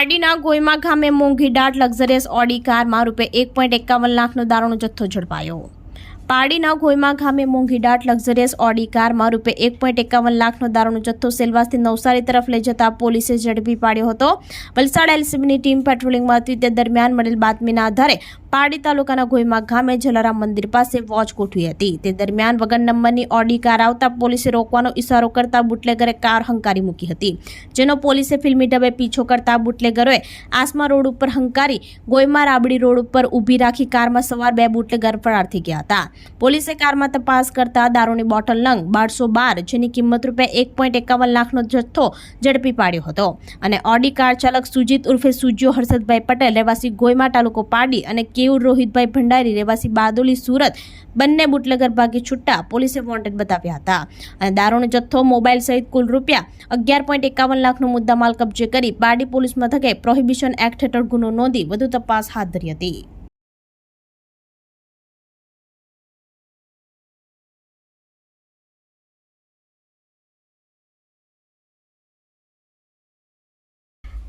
પારડીના ગોયમા ગામે મોંઘી ડાટ luxurious Audi કારમાં રૂપે એક પોઈન્ટ એકાવન લાખનો દારૂનો જથ્થો ઝડપાયો. પારડીના ગોયમા ગામે મોંઘી દાટ લક્ઝરિયસ ઓડી કારમાં રૂપે એક પોઈન્ટ એકાવન લાખનો દારૂનો જથ્થો સેલવાસથી નવસારી તરફ લઈ જતા પોલીસે ઝડપી પાડ્યો હતો. વલસાડ એલસીબીની ટીમ પેટ્રોલિંગમાં હતી. તે દરમિયાન મળેલ બાતમીના આધારે પાડી તાલુકાના ગોયમા ગામે જલારામ મંદિર પાસે વોચ ગોઠવી હતી. તે દરમિયાન વગર નંબરની ઓડી કાર આવતા પોલીસે રોકવાનો ઇશારો કરતા બુટલેગરે કાર હંકારી મૂકી હતી. જેનો પોલીસે ફિલ્મી ઢબે પીછો કરતા બુટલેગરોએ આસમા રોડ ઉપર હંકારી ગોયમા રાબડી રોડ ઉપર ઊભી રાખી કારમાં સવાર બે બુટલેગર ફરાર થઈ ગયા હતા. પોલીસે કારમાં તપાસ કરતા દારૂની બોટલ નંગ બારસો બાર, જેની કિંમત રૂપિયા એક પોઈન્ટ એકાવન લાખનો જથ્થો ઝડપી પાડ્યો હતો. અને ઓડી કાર ચાલક સુજીત ઉર્ફે સુજ્યો હર્ષદભાઈ પટેલ રહેવાસી ગોયમા તાલુકો પાડી અને કેયુર રોહિતભાઈ ભંડારી રહેવાસી બારડોલી સુરત બંને બુટલેગર ભાગી છૂટા પોલીસે વોન્ટેડ બતાવ્યા હતા. અને દારૂનો જથ્થો મોબાઈલ સહિત કુલ રૂપિયા અગિયાર પોઈન્ટ એકાવન લાખનો મુદ્દામાલ કબજે કરી બારડી પોલીસ મથકે પ્રોહિબિશન એક્ટ હેઠળ ગુનો નોંધી વધુ તપાસ હાથ ધરી હતી.